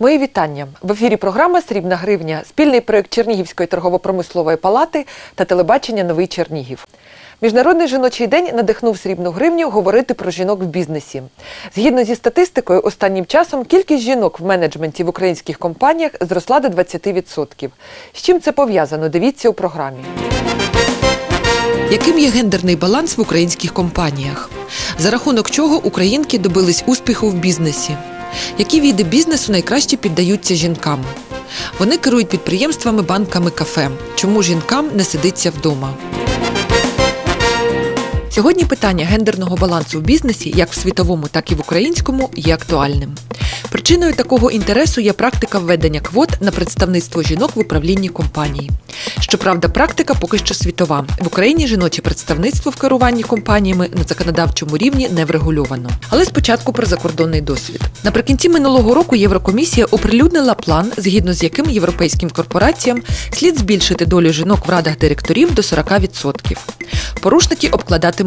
Мої вітання в ефірі. Програма Срібна гривня, спільний проєкт Чернігівської торгово-промислової палати та телебачення Новий Чернігів. Міжнародний жіночий день надихнув срібну гривню говорити про жінок в бізнесі. Згідно зі статистикою, останнім часом кількість жінок в менеджменті в українських компаніях зросла до 20%. З чим це пов'язано? Дивіться у програмі. Яким є гендерний баланс в українських компаніях? За рахунок чого українки добились успіху в бізнесі? Які види бізнесу найкраще піддаються жінкам? Вони керують підприємствами, банками, кафе. Чому жінкам не сидиться вдома? Сьогодні питання гендерного балансу в бізнесі, як в світовому, так і в українському, є актуальним. Причиною такого інтересу є практика введення квот на представництво жінок в управлінні компанії. Щоправда, практика поки що світова. В Україні жіноче представництво в керуванні компаніями на законодавчому рівні не врегульовано. Але спочатку про закордонний досвід. Наприкінці минулого року Єврокомісія оприлюднила план, згідно з яким європейським корпораціям слід збільшити долю жінок в радах директорів до 40%. Порушники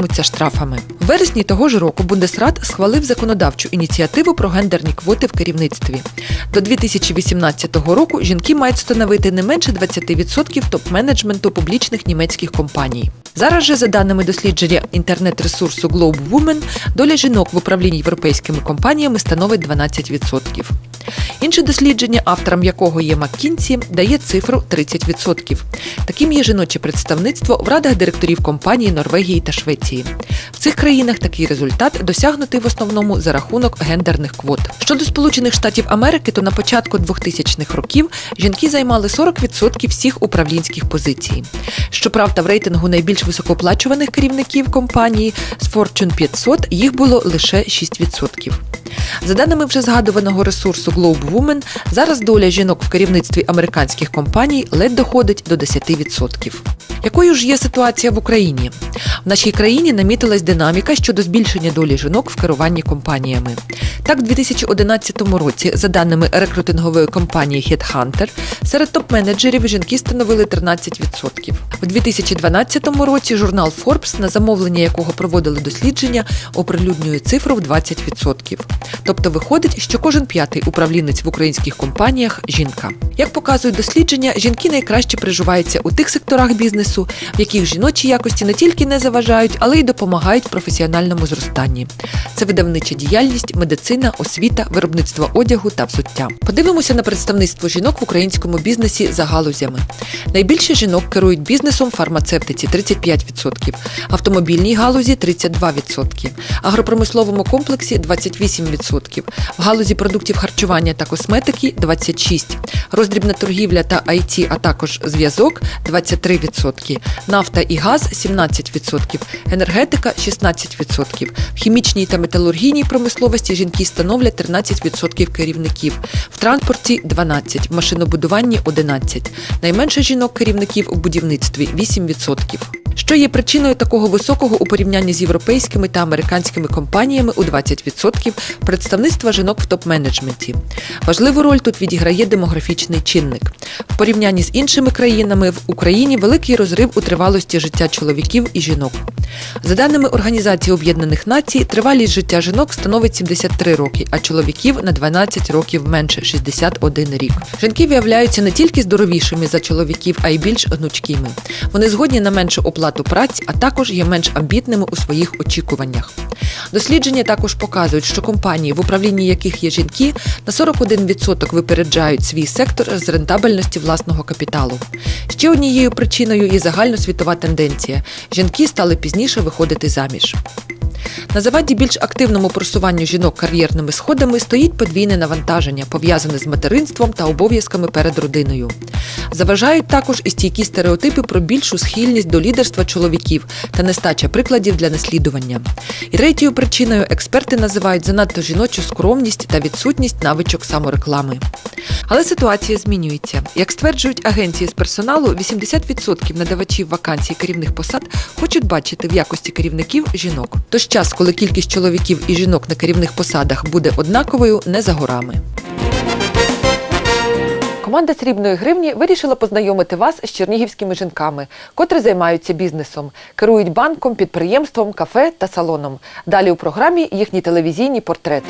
обкладатимуться штрафами. У вересні того ж року Бундесрат схвалив законодавчу ініціативу про гендерні квоти в керівництві. До 2018 року жінки мають становити не менше 20% топ-менеджменту публічних німецьких компаній. Зараз же, за даними дослідження інтернет-ресурсу Globe Women, доля жінок в управлінні європейськими компаніями становить 12%. Інше дослідження, автором якого є Маккінсі, дає цифру 30%. Таким є жіноче представництво в радах директорів компаній Норвегії та Швеції. В цих країнах такий результат досягнутий в основному за рахунок гендерних квот. Щодо Сполучених Штатів Америки, то на початку 2000-х років жінки займали 40% всіх управлінських позицій. Щоправда, в рейтингу найбільш високооплачуваних керівників компанії з Fortune 500 їх було лише 6%. За даними вже згадуваного ресурсу Globe Women, зараз доля жінок в керівництві американських компаній ледь доходить до 10%. Якою ж є ситуація в Україні? В нашій країні намітилась динаміка щодо збільшення долі жінок в керуванні компаніями. Так, в 2011 році, за даними рекрутингової компанії Headhunter, серед топ-менеджерів жінки становили 13%. У 2012 році журнал Forbes, на замовлення якого проводили дослідження, оприлюднює цифру в 20%. Тобто виходить, що кожен п'ятий управлінець в українських компаніях жінка. Як показують дослідження, жінки найкраще приживаються у тих секторах бізнесу, в яких жіночі якості не тільки не заважають, але й допомагають професіональному зростанні. Це видавнича діяльність, медицина, освіта, виробництво одягу та взуття. Подивимося на представництво жінок в українському бізнесі за галузями. Найбільше жінок керують бізнесом фармацевтиці 35%, автомобільній галузі 32%, агропромисловому комплексі 28%, в галузі продуктів харчування та косметики 26%, роздрібна торгівля та IT, а також зв'язок 23%, нафта і газ 17%, енергетика 16%, в хімічній та металургійній промисловості жінки становлять 13% керівників, в транспорті 12%, в машинобудуванні 11%, найменше жінок керівників у будівництві 8%. Що є причиною такого високого у порівнянні з європейськими та американськими компаніями у 20% представництва жінок в топ-менеджменті? Важливу роль тут відіграє демографічний чинник. В порівнянні з іншими країнами в Україні великий розрив у тривалості життя чоловіків і жінок. За даними Організації Об'єднаних Націй, тривалість життя жінок становить 73 роки, а чоловіків на 12 років менше 61 рік. Жінки виявляються не тільки здоровішими за чоловіків, а й більш гнучкими. Вони згодні на меншу оплату праці, а також є менш амбітними у своїх очікуваннях. Дослідження також показують, що компанії, в управлінні яких є жінки, на 41% випереджають свій сектор з рентабельності власного капіталу. Ще однією причиною є загальносвітова тенденція: жінки стали пізніше виходити заміж. На заваді більш активному просуванню жінок кар'єрними сходами стоїть подвійне навантаження, пов'язане з материнством та обов'язками перед родиною. Заважають також і стійкі стереотипи про більшу схильність до лідерства чоловіків та нестача прикладів для наслідування. І третьою причиною експерти називають занадто жіночу скромність та відсутність навичок самореклами. Але ситуація змінюється. Як стверджують агенції з персоналу, 80% надавачів вакансій керівних посад хочуть бачити в якості керівників жінок. Тож час, коли кількість чоловіків і жінок на керівних посадах буде однаковою, не за горами. Команда срібної гривні вирішила познайомити вас з чернігівськими жінками, котрі займаються бізнесом, керують банком, підприємством, кафе та салоном. Далі у програмі їхні телевізійні портрети.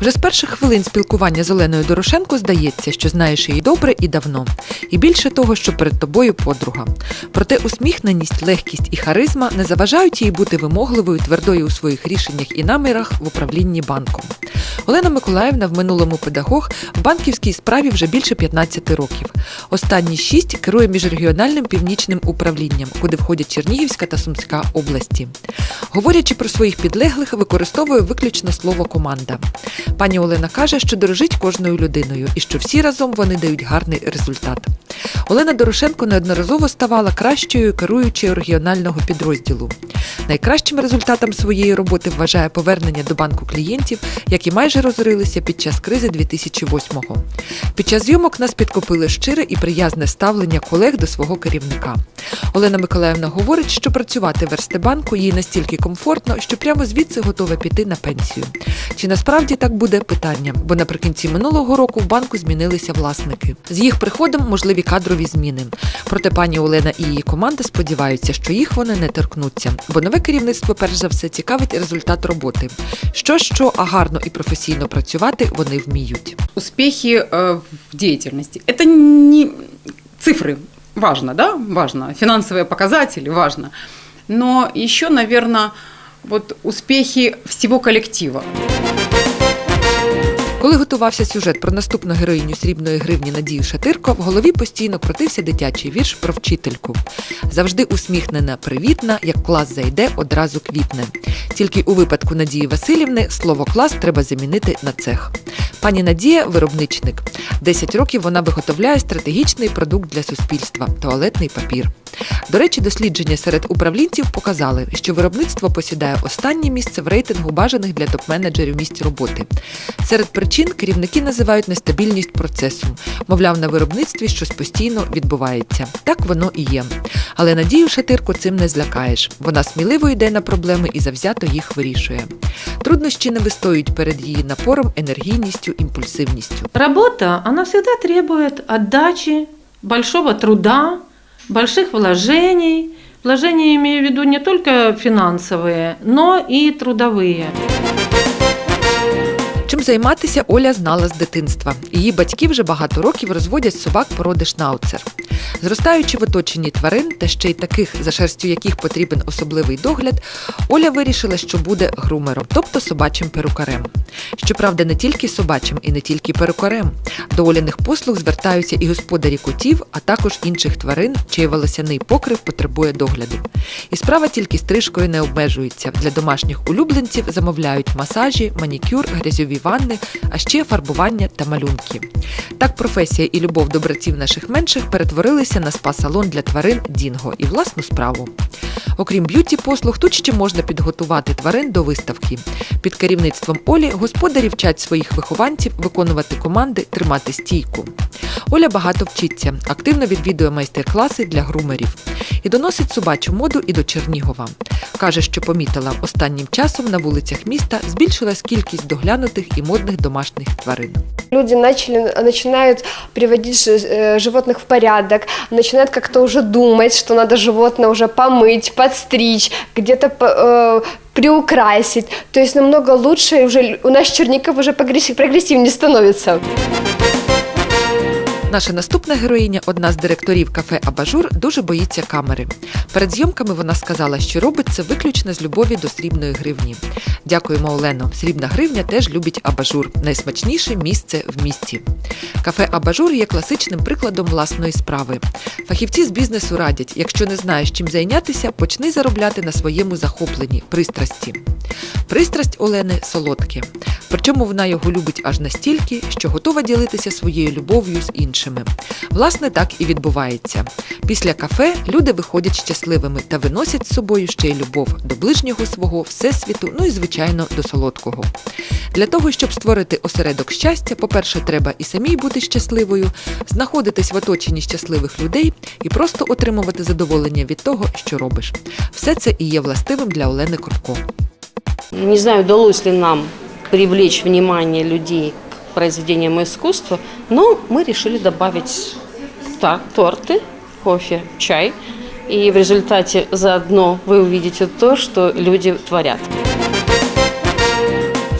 Вже з перших хвилин спілкування з Оленою Дорошенко здається, що знаєш її добре і давно. І більше того, що перед тобою подруга. Проте усміхненість, легкість і харизма не заважають їй бути вимогливою, твердою у своїх рішеннях і намірах в управлінні банком. Олена Миколаївна в минулому педагог в банківській справі вже більше 15 років. Останні шість керує міжрегіональним північним управлінням, куди входять Чернігівська та Сумська області. Говорячи про своїх підлеглих, використовує виключно слово команда. Пані Олена каже, що дорожить кожною людиною і що всі разом вони дають гарний результат. Олена Дорошенко неодноразово ставала кращою керуючою регіонального підрозділу. Найкращим результатом своєї роботи вважає повернення до банку клієнтів, які майже розорилися під час кризи 2008-го. Під час зйомок нас підкопили щире і приязне ставлення колег до свого керівника. Олена Миколаївна говорить, що працювати в Ерстебанку їй настільки комфортно, що прямо звідси готова піти на пенсію. Чи насправді так буде питання? Бо наприкінці минулого року в банку змінилися власники. З їх приходом можливі кадрові зміни. Проте пані Олена і її команда сподіваються, що їх вони не торкнуться, бо нове керівництво перш за все цікавить результат роботи. Що що, а гарно і професійно працювати вони вміють. успехи э, в деятельности. Это не цифры, важно, да, важно, финансовые показатели, важно. Но еще, наверное, вот успехи всего коллектива. Коли готувався сюжет про наступну героїню срібної гривні Надію Шатирко, в голові постійно крутився дитячий вірш про вчительку. Завжди усміхнена, привітна, як клас зайде, одразу квітне. Тільки у випадку Надії Васильівни слово клас треба замінити на цех. Пані Надія виробничник. 10 років вона виготовляє стратегічний продукт для суспільства туалетний папір. До речі, дослідження серед управлінців показали, що виробництво посідає останнє місце в рейтингу бажаних для топ-менеджерів місць роботи. Серед причин керівники називають нестабільність процесу. Мовляв, на виробництві щось постійно відбувається. Так воно і є. Але Надію Шатирку цим не злякаєш. Вона сміливо йде на проблеми і завзято їх вирішує. Труднощі не вистоюють перед її напором, енергійністю, імпульсивністю. Работа, она всегда требует отдачи, большого труда, больших вложений. Вложения имею в виду не только финансовые, но и трудовые. Чим займатися Оля знала з дитинства. Її батьки вже багато років розводять собак породи шнауцер. Зростаючи в оточенні тварин, та ще й таких, за шерстю яких потрібен особливий догляд, Оля вирішила, що буде грумером, тобто собачим перукарем. Щоправда, не тільки собачим і не тільки перукарем. До Оляних послуг звертаються і господарі котів, а також інших тварин, чий волосяний покрив потребує догляду. І справа тільки стрижкою не обмежується. Для домашніх улюбленців замовляють масажі, манікюр, грязьові ванни, а ще фарбування та малюнки. Так професія і любов до братів наших менших перетворилися на спа-салон для тварин Дінго і власну справу. Окрім б'юті послуг, тут ще можна підготувати тварин до виставки. Під керівництвом Олі господарі вчать своїх вихованців виконувати команди, тримати стійку. Оля багато вчиться, активно відвідує майстер-класи для грумерів і доносить собачу моду і до Чернігова. Каже, що помітила останнім часом на вулицях міста збільшилась кількість доглянутих і модних домашніх тварин. Люди начали, начинают приводить жи- э, животных в порядок, начинают как-то уже думать, что надо животное уже помыть, подстричь, где-то по- э, приукрасить. То есть намного лучше, и уже лю- у нас Черников уже прогресс- прогрессивнее становится. Наша наступна героїня, одна з директорів кафе Абажур, дуже боїться камери. Перед зйомками вона сказала, що робить це виключно з любові до срібної гривні. Дякуємо, Олено. Срібна гривня теж любить Абажур найсмачніше місце в місті. Кафе Абажур є класичним прикладом власної справи. Фахівці з бізнесу радять, якщо не знаєш чим зайнятися, почни заробляти на своєму захопленні пристрасті. Пристрасть Олени солодке. Причому вона його любить аж настільки, що готова ділитися своєю любов'ю з іншими. Власне, так і відбувається. Після кафе люди виходять щасливими та виносять з собою ще й любов до ближнього свого, всесвіту, ну і звичайно до солодкого. Для того, щоб створити осередок щастя, по-перше, треба і самій бути щасливою, знаходитись в оточенні щасливих людей і просто отримувати задоволення від того, що робиш. Все це і є властивим для Олени Кропко. Не знаю, удалось ли нам привлечь внимание людей к произведениям искусства, но мы решили добавить та- торты, кофе, чай. И в результате заодно вы увидите то, что люди творят.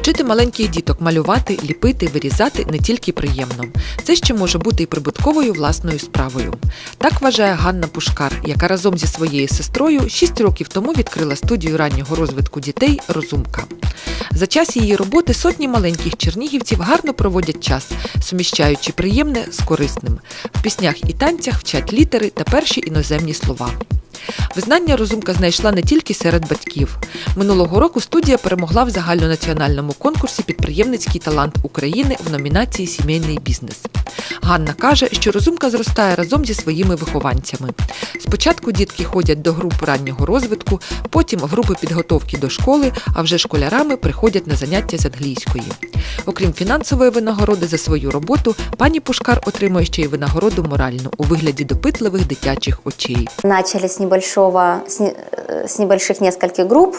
Вчити маленьких діток малювати, ліпити, вирізати не тільки приємно. Це ще може бути і прибутковою власною справою. Так вважає Ганна Пушкар, яка разом зі своєю сестрою 6 років тому відкрила студію раннього розвитку дітей Розумка. За час її роботи сотні маленьких чернігівців гарно проводять час, суміщаючи приємне з корисним. В піснях і танцях вчать літери та перші іноземні слова. Визнання розумка знайшла не тільки серед батьків. Минулого року студія перемогла в загальнонаціональному конкурсі Підприємницький талант України в номінації Сімейний бізнес. Ганна каже, що розумка зростає разом зі своїми вихованцями. Спочатку дітки ходять до груп раннього розвитку, потім групи підготовки до школи, а вже школярами приходять на заняття з англійської. Окрім фінансової винагороди за свою роботу, пані Пушкар отримує ще й винагороду моральну у вигляді допитливих дитячих очей. Начали небольшого, с, не- э, с небольших нескольких групп,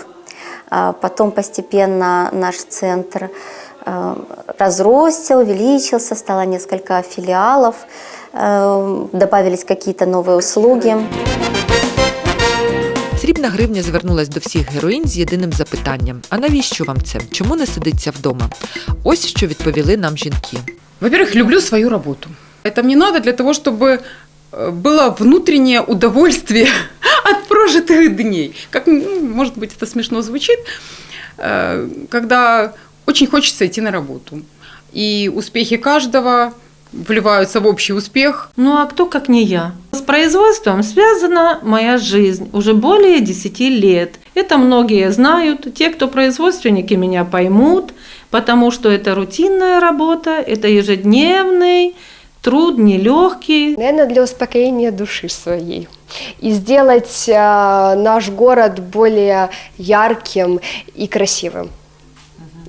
а потом постепенно наш центр э, разросся, увеличился, стало несколько филиалов, э, добавились какие-то новые услуги. Срібна гривня звернулась до всіх героїнь з єдиним запитанням: а навіщо вам це? Чому не сидиться вдома? Ось що відповіли нам жінки. Во-первых, люблю свою работу. Это мне надо для того, чтобы э, было внутреннее удовольствие от прожитых дней. Как, ну, может быть, это смешно звучит, э, когда очень хочется идти на работу. И успехи каждого вливаются в общий успех. Ну а кто, как не я? С производством связана моя жизнь уже более 10 лет. Это многие знают, те, кто производственники, меня поймут, потому что это рутинная работа, это ежедневный труд, нелегкий. Наверное, для успокоения души своей. И сделать э, наш город более ярким и красивым.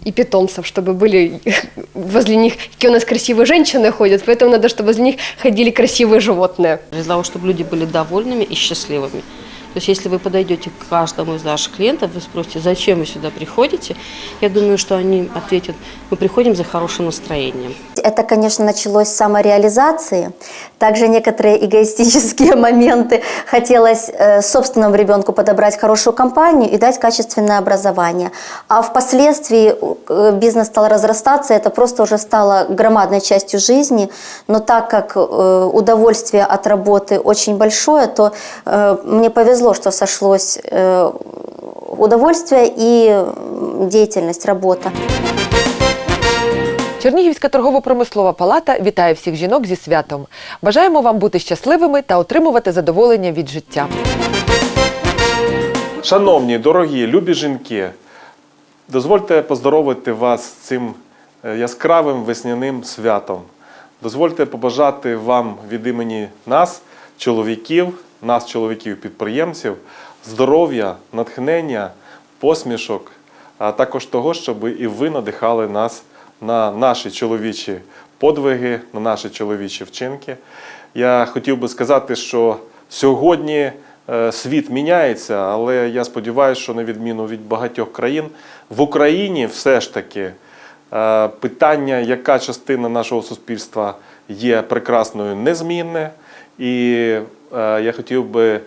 И питомцев, чтобы были возле них, какие у нас красивые женщины ходят, поэтому надо, чтобы возле них ходили красивые животные. Для того, чтобы люди были довольными и счастливыми. То есть, если вы подойдете к каждому из наших клиентов, вы спросите, зачем вы сюда приходите, я думаю, что они ответят, мы приходим за хорошим настроением. Это, конечно, началось с самореализации. Также некоторые эгоистические моменты. Хотелось э, собственному ребенку подобрать хорошую компанию и дать качественное образование. А впоследствии э, бизнес стал разрастаться, это просто уже стало громадной частью жизни. Но так как э, удовольствие от работы очень большое, то э, мне повезло, что сошлось э, удовольствие и деятельность, работа. Чернігівська торгово-промислова палата вітає всіх жінок зі святом. Бажаємо вам бути щасливими та отримувати задоволення від життя. Шановні, дорогі, любі жінки, дозвольте поздоровити вас з цим е, яскравим весняним святом. Дозвольте побажати вам від імені нас, чоловіків, нас, чоловіків-підприємців, здоров'я, натхнення, посмішок, а також того, щоб і ви надихали нас на наші чоловічі подвиги, на наші чоловічі вчинки. Я хотів би сказати, що сьогодні е, світ міняється, але я сподіваюся, що на відміну від багатьох країн, в Україні все ж таки е, питання, яка частина нашого суспільства є прекрасною, незмінне. І я хотів би,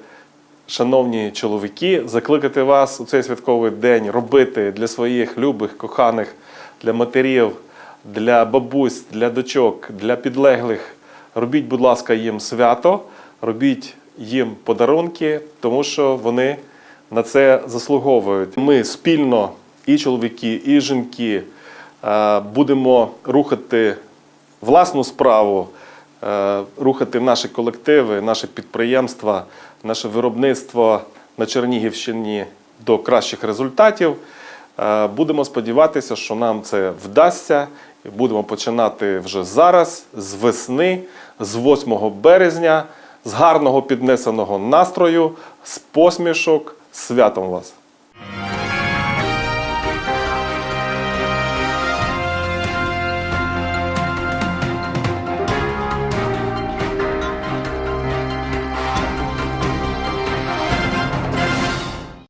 шановні чоловіки, закликати вас у цей святковий день робити для своїх любих, коханих, для матерів, для бабусь, для дочок, для підлеглих. Робіть, будь ласка, їм свято, робіть їм подарунки, тому що вони на це заслуговують. Ми спільно, і чоловіки, і жінки, е, будемо рухати власну справу, е, рухати наші колективи, наші підприємства, наше виробництво на Чернігівщині до кращих результатів. Е, Будемо сподіватися, що нам це вдасться. Будемо починати вже зараз, з весни, з 8 березня, з гарного піднесеного настрою, з посмішок. Святом вас!